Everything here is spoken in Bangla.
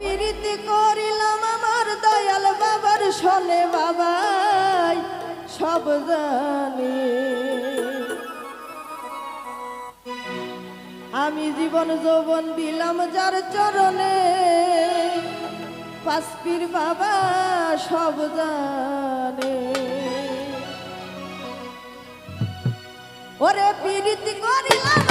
প্রীতি করিলাম আমার দয়াল বাবার শোনে বাবাই, সব জানি। আমি জীবন যৌবন দিলাম যার চরণে, পাঁচপির বাবা সব জানে। ওরে প্রীতি করিলাম